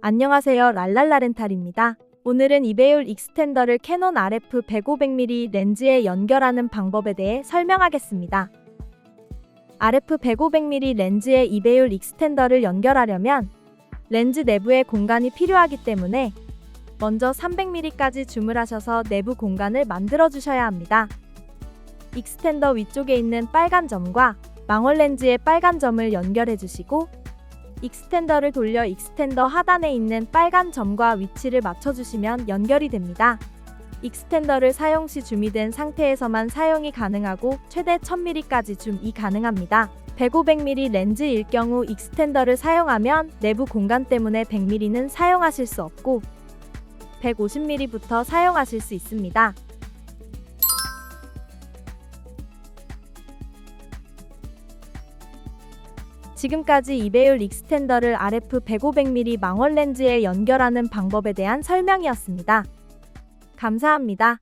안녕하세요. 랄랄라 렌탈입니다. 오늘은 이배율 익스텐더를 캐논 RF 100-500mm 렌즈에 연결하는 방법에 대해 설명하겠습니다. RF 100-500mm 렌즈에 이배율 익스텐더를 연결하려면 렌즈 내부에 공간이 필요하기 때문에 먼저 300mm까지 줌을 하셔서 내부 공간을 만들어 주셔야 합니다. 익스텐더 위쪽에 있는 빨간 점과 망원 렌즈의 빨간 점을 연결해 주시고 익스텐더를 돌려 익스텐더 하단에 있는 빨간 점과 위치를 맞춰주시면 연결이 됩니다. 익스텐더를 사용 시 줌이 된 상태에서만 사용이 가능하고 최대 1000mm까지 줌이 가능합니다. 100-500mm 렌즈일 경우 익스텐더를 사용하면 내부 공간 때문에 100mm는 사용하실 수 없고 150mm부터 사용하실 수 있습니다. 지금까지 이배율 익스텐더를 RF 100-500mm 망원 렌즈에 연결하는 방법에 대한 설명이었습니다. 감사합니다.